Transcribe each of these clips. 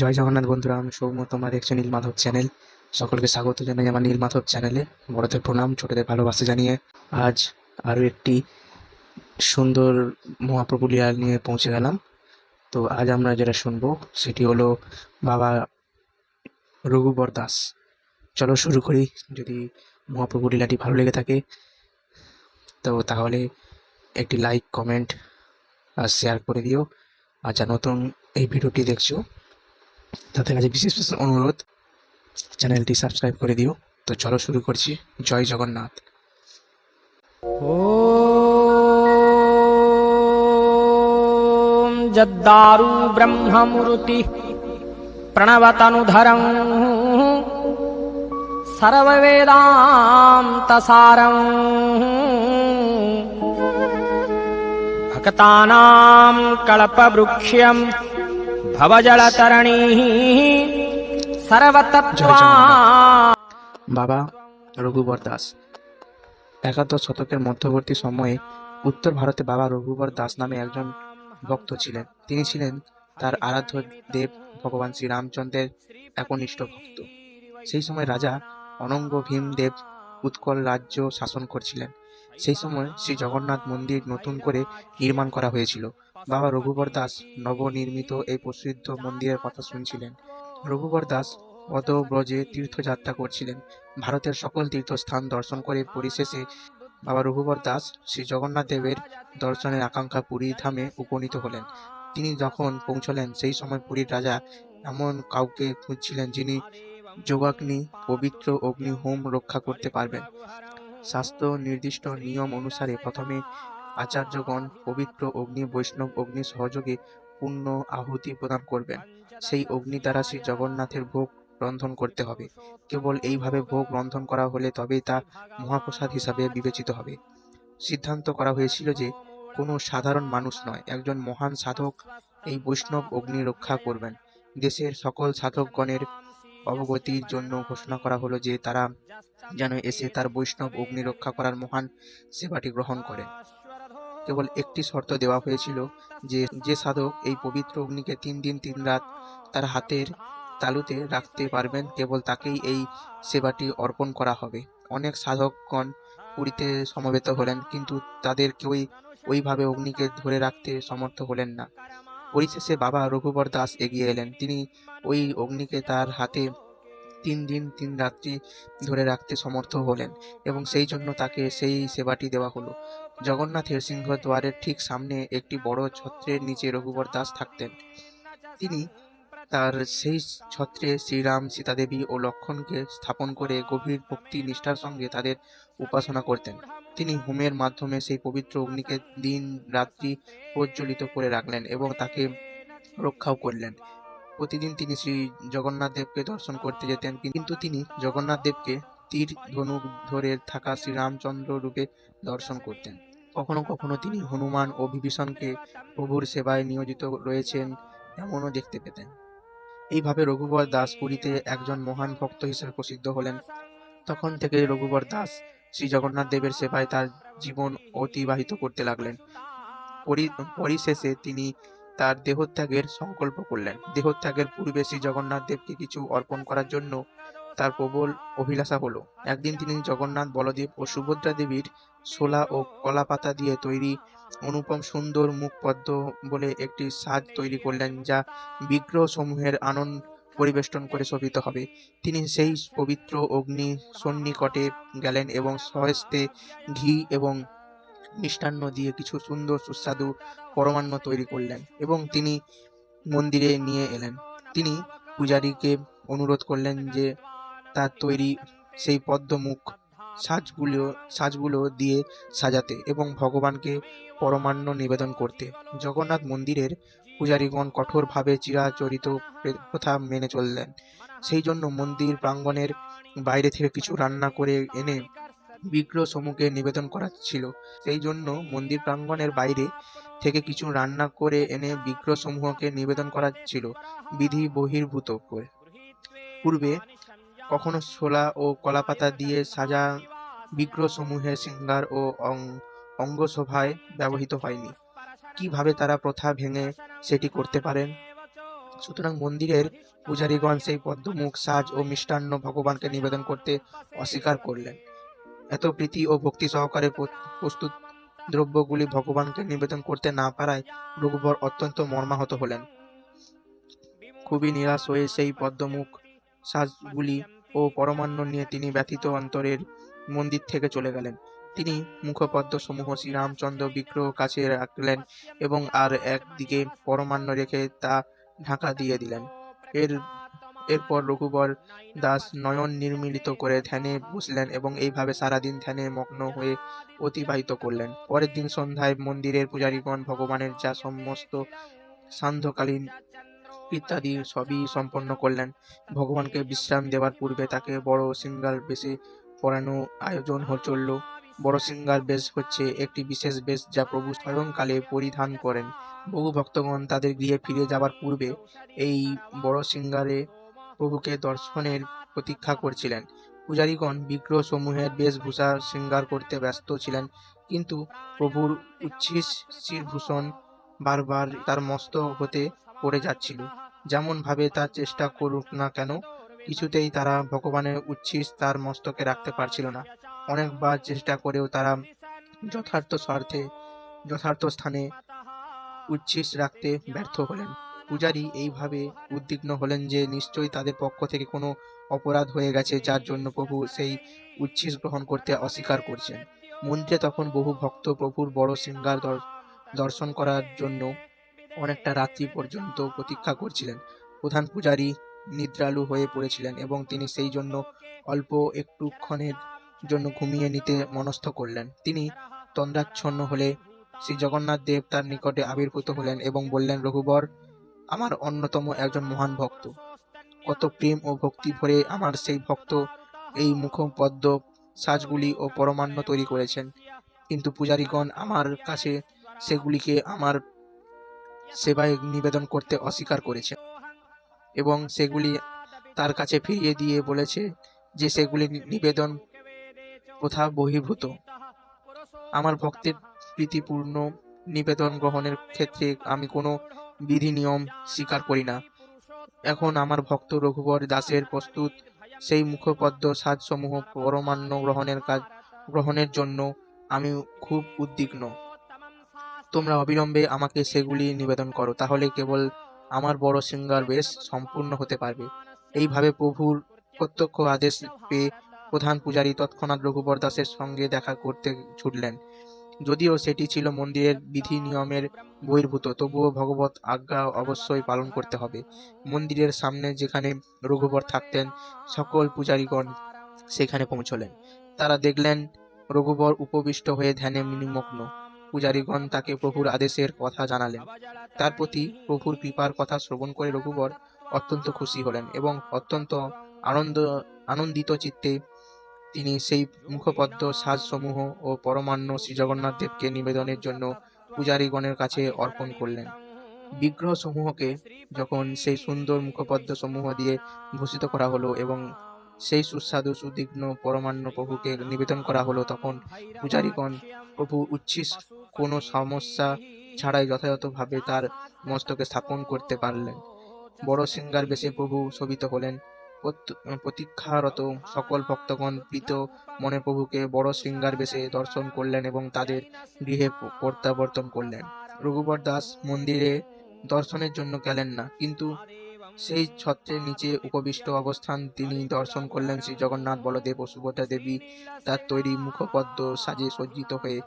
জয় জগন্নাথ বন্ধুরা, আমি সৌম্য, তোমরা দেখছ নীলমাধব চ্যানেল সকলকে স্বাগত জানাই আমার নীলমাধব চ্যানেলে বড়দের প্রণাম, ছোটদের ভালোবাসা জানিয়ে আজ আরও একটি সুন্দর মহাপ্রভু লীলা নিয়ে পৌঁছে গেলাম। তো আজ আমরা যেটা শুনব, সেটি হলো বাবা রঘুবর দাস। চলো শুরু করি, যদি মহাপ্রভু লীলাটি ভালো লেগে থাকে, তো তাহলে একটি লাইক কমেন্ট আর শেয়ার করে দিও। আর যা নতুন এই ভিডিওটি দেখছ তাদের কাছে বিশেষ বিশেষ অনুরোধ চ্যানেলটি সাবস্ক্রাইব করে দিও তো চলো শুরু করছি জয় জগন্নাথ ॐ जद्दारु ब्रह्ममूर्तिः प्रणवतनुधरम् सर्ववेदान्तसारम् भक्तानां कल्पवृक्ष्यम् ভবজলতরণী বাবা রঘুবর দাস একাদশ শতকের মধ্যবর্তী সময়ে উত্তর ভারতে বাবা রঘুবর দাস নামে একজন ভক্ত ছিলেন। তিনি ছিলেন তার আরাধ্য দেব ভগবান শ্রীরামচন্দ্রের একনিষ্ঠ ভক্ত। সেই সময় রাজা অনঙ্গ ভীমদেব উৎকল রাজ্য শাসন করছিলেন। সেই সময় শ্রী জগন্নাথ মন্দির নতুন করে নির্মাণ করা হয়েছিল। বাবা রঘুবর দাস নবনির্মিত এই প্রসিদ্ধ মন্দিরের কথা শুনছিলেন। রঘুবর দাস পদব্রজে তীর্থযাত্রা করছিলেন। ভারতের সকল তীর্থস্থান দর্শন করে পরিশেষে বাবা রঘুবর দাস শ্রী জগন্নাথ দেবের দর্শনের আকাঙ্ক্ষা পুরী ধামে উপনীত হলেন। তিনি যখন পৌঁছলেন, সেই সময় পুরীর রাজা এমন কাউকে খুঁজছিলেন যিনি যোগাগ্নি, পবিত্র অগ্নি, হোম রক্ষা করতে পারবেন। শাস্ত্র নির্দিষ্ট নিয়ম অনুসারে প্রথমে আচার্যগণ পবিত্র অগ্নি, বৈষ্ণব অগ্নি সহযোগে পূর্ণ আহুতি প্রদান করবেন। সেই অগ্নি দ্বারা শ্রী জগন্নাথের ভোগ রন্ধন করতে হবে। কেবল এইভাবে ভোগ রন্ধন করা হলে তবেই তা মহাপ্রসাদ হিসাবে বিবেচিত হবে। সিদ্ধান্ত করা হয়েছিল যে কোনো সাধারণ মানুষ নয়, একজন মহান সাধক এই বৈষ্ণব অগ্নি রক্ষা করবেন। দেশের সকল সাধকগণের অবগতির জন্য ঘোষণা করা হলো যে তারা যেন এসে তার বৈষ্ণব অগ্নি রক্ষা করার মহান সেবাটি গ্রহণ করেন। কেবল একটি শর্ত দেওয়া হয়েছিল যে যে সাধক এই পবিত্র অগ্নিকে তিন দিন তিন রাত তার হাতের তালুতে রাখতে পারবেন, কেবল তাকেই এই সেবাটি অর্পণ করা হবে। অনেক সাধকগণ পুরীতে সমবেত হলেন, কিন্তু তাদের কেউই ওইভাবে অগ্নিকে ধরে রাখতে সমর্থ হলেন না। পরিশেষে বাবা রঘুবর দাস এগিয়ে এলেন। তিনি ওই অগ্নিকে তার হাতে তিন দিন তিন রাত্রি ধরে রাখতে সমর্থ হলেন এবং সেই জন্য তাকে সেই সেবাটি দেওয়া হলো। জগন্নাথের সিংহদ্বারের ঠিক সামনে একটি বড় ছত্রের নিচে রঘুবর দাস থাকতেন। তিনি তার সেই ছত্রে শ্রীরাম, সীতাদেবী ও লক্ষণকে স্থাপন করে গভীর ভক্তি নিষ্ঠার সঙ্গে তাদের উপাসনা করতেন। তিনি হোমের মাধ্যমে সেই পবিত্র অগ্নিকে দিন রাত্রি প্রজ্বলিত করে রাখলেন এবং তাকে রক্ষাও করলেন। প্রতিদিন তিনি শ্রী জগন্নাথ দেবকে দর্শন করতে যেতেন, কিন্তু তিনি জগন্নাথ দেবকে তীর ধনুক ধরে থাকা শ্রীরামচন্দ্র রূপে দর্শন করতেন। কখনো কখনো তিনি হনুমান ও বিভীষণকে প্রভুর সেবায় নিয়োজিত রয়েছেন এমনও দেখতে পেতেন। এইভাবে রঘুবর দাস পুরীতে একজন মহান ভক্ত হিসেবে প্রসিদ্ধ হলেন। তখন থেকে রঘুবর দাস শ্রী জগন্নাথ দেবের সেবায় তার জীবন অতিবাহিত করতে লাগলেন। পরি- পরিশেষে তিনি তার দেহত্যাগের সংকল্প করলেন। দেহত্যাগের পূর্বে শ্রী জগন্নাথ দেবকে কিছু অর্পণ করার জন্য তার প্রবল অভিলাষা হলো। একদিন তিনি জগন্নাথ বলদেব ও সুভদ্রা দেবীর শোলা ও কলা পাতা দিয়ে তৈরি অনুপম সুন্দর মুখ পদ্ম বলে একটি সাজ তৈরি করলেন, যা বিগ্রহ সমূহের আনন্দ পরিবেষ্টন করে শোভিত হবে। তিনি সেই পবিত্র অগ্নি সন্নিকটে গেলেন এবং সহস্তে ঘি এবং মিষ্টান্ন দিয়ে কিছু সুন্দর সুস্বাদু পরমান্ন তৈরি করলেন এবং তিনি মন্দিরে নিয়ে এলেন। তিনি পূজারীকে অনুরোধ করলেন যে তার তৈরি সেই পদ্মমুখ সাজগুলো সাজগুলো দিয়ে সাজাতে এবং ভগবানকে পরমান্ন নিবেদন করতে। জগন্নাথ মন্দিরের পূজারীগণ কঠোরভাবে চিরাচরিত প্রথা মেনে চললেন। সেই জন্য মন্দির প্রাঙ্গণের বাইরে থেকে কিছু রান্না করে এনে বিগ্রহ সমূহকে নিবেদন করা ছিল। সেই জন্য মন্দির প্রাঙ্গণের বাইরে থেকে কিছু রান্না করে এনে বিগ্রহ সমূহকে নিবেদন করা ছিল। বিধি বহির্ভূত করে। পূর্বে কখনো ছোলা ও কলাপাতা দিয়ে সাজা বিগ্রহ সমূহের শৃঙ্গার ও অং- অঙ্গশোভায় ব্যবহৃত হয়নি। কীভাবে তারা প্রথা ভেঙে সেটি করতে পারেন? সুতরাং মন্দিরের পূজারীগণ সেই পদ্মমুখ, সাজ ও মিষ্টান্ন ভগবানকে নিবেদন করতে অস্বীকার করলেন। এত প্রীতি ও ভক্তি সহকারে প্রস্তুত দ্রব্যগুলি ভগবানকে নিবেদন করতে না পারায় রঘুবর অত্যন্ত মর্মাহত হলেন। খুবই নিরাশ হয়ে সেই পদ্মমুখ, সাজগুলি ও পরমান্ন নিয়ে তিনি ব্যথিত অন্তরের মন্দির থেকে চলে গেলেন। তিনি মুখপদ্ম সমূহ শ্রীরামচন্দ্র বিগ্রহ কাছে রাখলেন এবং আর একদিকে পরমান্ন রেখে তা ঢাকা দিয়ে দিলেন। এর, এরপর রঘুবর দাস নয়ন নির্মিলিত করে ধ্যানে বসলেন এবং এইভাবে সারাদিন ধ্যানে মগ্ন হয়ে অতিবাহিত করলেন। পরের দিন সন্ধ্যায় মন্দিরের পূজারীগণ ভগবানের যা সমস্ত সান্ধ্যকালীন ইত্যাদি সবই সম্পন্ন করলেন। ভগবানকে বিশ্রাম দেওয়ার পূর্বে তাকে বড় সিঙ্গার বেশে পড়ানো আয়োজন চলল। বড় সিঙ্গার বেশ হচ্ছে একটি বিশেষ বেশ যা প্রভু স্বয়ংকালে পরিধান করেন। বহু ভক্তগণ তাদের গৃহে ফিরে যাবার পূর্বে এই বড় সিঙ্গারে প্রভুকে দর্শনের প্রতীক্ষা করছিলেন। পূজারীগণ বিগ্রহ সমূহের বেশভূষা শৃঙ্গার করতে ব্যস্ত ছিলেন, কিন্তু প্রভুর উচ্ছিস শিরভূষণ বারবার তার মস্ত হতে পড়ে যাচ্ছিল। যেমন ভাবে তার চেষ্টা করুক না কেন, কিছুতেই তারা ভগবানের উচ্ছিস তার মস্তকে রাখতে পারছিল না। অনেকবার চেষ্টা করেও তারা যথার্থ স্বার্থে, যথার্থ স্থানে উচ্ছিস রাখতে ব্যর্থ হলেন। পূজারী এইভাবে উদ্বিগ্ন হলেন যে নিশ্চয়ই তাদের পক্ষ থেকে কোনো অপরাধ হয়ে গেছে, যার জন্য প্রভু সেই উচ্ছিস গ্রহণ করতে অস্বীকার করছেন। মন্দিরে তখন বহু ভক্ত প্রভুর বড় সিঙ্গার দর- দর্শন করার জন্য অনেকটা রাত্রি পর্যন্ত প্রতীক্ষা করছিলেন। প্রধান পূজারী নিদ্রালু হয়ে পড়েছিলেন এবং তিনি সেই জন্য অল্প একটুক্ষণের জন্য ঘুমিয়ে নিতে মনস্থ করলেন। তিনি তন্দ্রাচ্ছন্ন হলে শ্রী জগন্নাথ দেব তার নিকটে আবির্ভূত হলেন এবং বললেন, রঘুবর, আমার অন্যতম একজন মহান ভক্ত। কত প্রেম ও ভক্তি ভরে আমার সেই ভক্ত এই মুখপদ্ম সাজগুলি ও পরমান্ন তৈরি করেছেন। কিন্তু পূজারীগণ আমার কাছে সেগুলিকে আমার সেবায় নিবেদন করতে অস্বীকার করেছে এবং সেগুলি তার কাছে ফিরিয়ে দিয়ে বলেছে যে সেগুলি নিবেদন প্রথা বহির্ভূত। আমার ভক্তের প্রীতিপূর্ণ নিবেদন গ্রহণের ক্ষেত্রে আমি কোনো বিধি নিয়ম স্বীকার করি না। এখন আমার ভক্ত রঘুবর দাসের প্রস্তুত সেই মুখপদ্ম সাজসমূহ পরমান্ন গ্রহণের কাজ গ্রহণের জন্য আমি খুব উদ্বিগ্ন। তোমরা অবিলম্বে আমাকে সেগুলি নিবেদন করো, তাহলে কেবল আমার বড় সিঙ্গার বেশ সম্পূর্ণ হতে পারবে। এইভাবে প্রভুর প্রত্যক্ষ আদেশ পেয়ে প্রধান পূজারী তৎক্ষণাৎ রঘুবর দাসের সঙ্গে দেখা করতে ছুটলেন। যদিও সেটি ছিল মন্দিরের বিধি নিয়মের বহির্ভূত, তবুও ভগবত আজ্ঞা অবশ্যই পালন করতে হবে। মন্দিরের সামনে যেখানে রঘুবর থাকতেন, সকল পূজারীগণ সেখানে পৌঁছলেন। তারা দেখলেন রঘুবর উপবিষ্ট হয়ে ধ্যানে নিমগ্ন পূজারীগণ তাকে প্রভুর আদেশের কথা জানালেন। তার প্রতি প্রভুর কৃপার কথা শ্রবণ করে রঘুবর অত্যন্ত খুশি হলেন এবং অত্যন্ত আনন্দ, আনন্দিত চিত্তে তিনি সেই মুখপদ্ম সাজসমূহ ও পরমান্ন শ্রী জগন্নাথ দেবকে নিবেদনের জন্য পূজারীগণের কাছে অর্পণ করলেন। বিগ্রহ সমূহকে যখন সেই সুন্দর মুখপদ্ম সমূহ দিয়ে ভূষিত করা হলো এবং সেই সুস্বাদু, সুদিগ্ন, পরমান্ন প্রভুকে নিবেদন করা হলো, তখন পূজারীগণ প্রভু উচ্ছিস কোনো সমস্যা ছাড়াই যথাযথভাবে তার মস্তকে স্থাপন করতে পারলেন। বড় সিঙ্গার বেশে প্রভু শোভিত হলেন। প্রত- প্রতীক্ষারত সকল ভক্তগণ প্রীত মনে প্রভুকে বড় সিঙ্গার বেশে দর্শন করলেন এবং তাদের গৃহে প্রত্যাবর্তন করলেন। রঘুবর দাস মন্দিরে দর্শনের জন্য গেলেন না, কিন্তু সেই ছত্রের নিচে উপবিষ্ট অবস্থান তিনি দর্শন করলেন শ্রী জগন্নাথ বলদেব ও সুভদ্রা দেবী। তার তৈরি মুখপদ্ম সাজে সজ্জিত হয়ে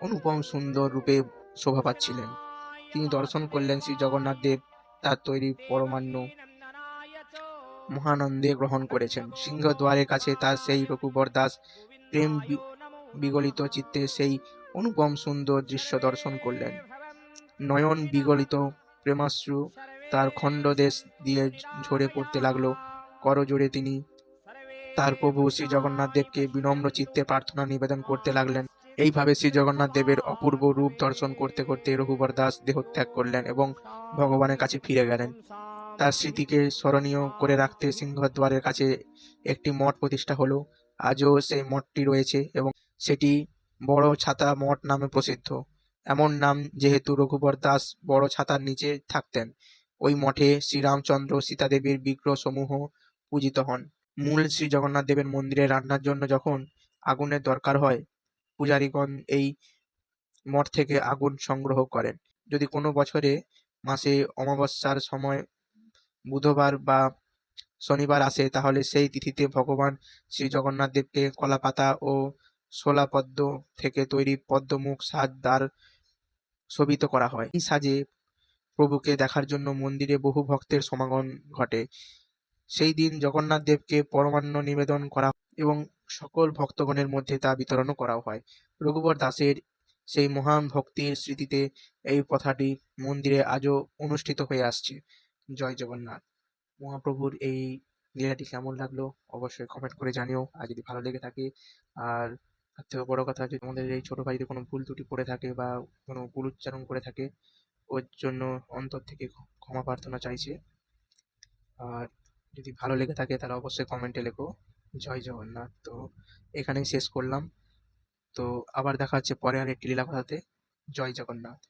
অনুপম সুন্দর রূপে শোভা পাচ্ছিলেন। তিনি দর্শন করলেন শ্রী জগন্নাথ দেব। তার তৈরি পরমান্ন মহানন্দে গ্রহণ করেছেন। সিংহদ্বারের কাছে তার সেই রঘুবর দাস প্রেম বিগলিত চিত্তে সেই অনুপম সুন্দর দৃশ্য দর্শন করলেন। নয়ন বিগলিত প্রেমাশ্রু তার খণ্ডদেশ দিয়ে ঝরে পড়তে লাগল। করজোড়ে তিনি তার প্রভু শ্রী জগন্নাথ দেবকে বিনম্র চিত্তে প্রার্থনা নিবেদন করতে লাগলেন। এইভাবে শ্রী জগন্নাথ দেবের অপূর্ব রূপ দর্শন করতে করতে রঘুবর দাস দেহত্যাগ করলেন এবং ভগবানের কাছে ফিরে গেলেন। তার স্মৃতিকে স্মরণীয় করে রাখতে সিংহদ্বারের কাছে একটি মঠ প্রতিষ্ঠা হলো। আজও সেই মঠটি রয়েছে এবং সেটি বড় ছাতা মঠ নামে প্রসিদ্ধ। এমন নাম যেহেতু রঘুবর দাস বড় ছাতার নিচে থাকতেন। ওই মঠে শ্রীরামচন্দ্র সীতাদেবীর বিগ্রহ সমূহ পূজিত হন। মূল শ্রী জগন্নাথ দেবের মন্দিরে রান্নার জন্য যখন আগুনের দরকার হয়, পূজারীগণ এই মঠ থেকে আগুন সংগ্রহ করেন। যদি কোনো বছরে মাসে অমাবস্যার সময় বুধবার বা শনিবার আসে, তাহলে সেই তিথিতে ভগবান শ্রী জগন্নাথ দেবকে কলাপাতা ও শোলা পদ্ম থেকে তৈরি পদ্মমুখ সাজ দ্বার শোভিত করা হয়। এই সাজে প্রভুকে দেখার জন্য মন্দিরে বহু ভক্তের সমাগম ঘটে। সেই দিন জগন্নাথ দেবকে পরমান্ন নিবেদন করা এবং সকল ভক্তগণের মধ্যে তা বিতরণও করা হয়। রঘুবর দাসের সেই মহান ভক্তির স্মৃতিতে এই প্রথাটি মন্দিরে আজও অনুষ্ঠিত হয়ে আসছে। জয় জগন্নাথ। মহাপ্রভুর এই লীলাটি কেমন লাগল অবশ্যই কমেন্ট করে জানিও। আর যদি ভালো লেগে থাকে, আর তার থেকে বড় কথা যদি আমাদের এই ছোট ভাই যদি কোনো ভুল ত্রুটি পড়ে থাকে বা কোনো ভুল উচ্চারণ করে থাকে ওর জন্য অন্তর থেকে ক্ষমা প্রার্থনা চাইছে। আর যদি ভালো লেগে থাকে তাহলে অবশ্যই কমেন্টে লেখো। জয় জগন্নাথ। তো এখানেই শেষ করলাম। তো আবার দেখা হচ্ছে পরে আর একটি লীলা জয় জগন্নাথ।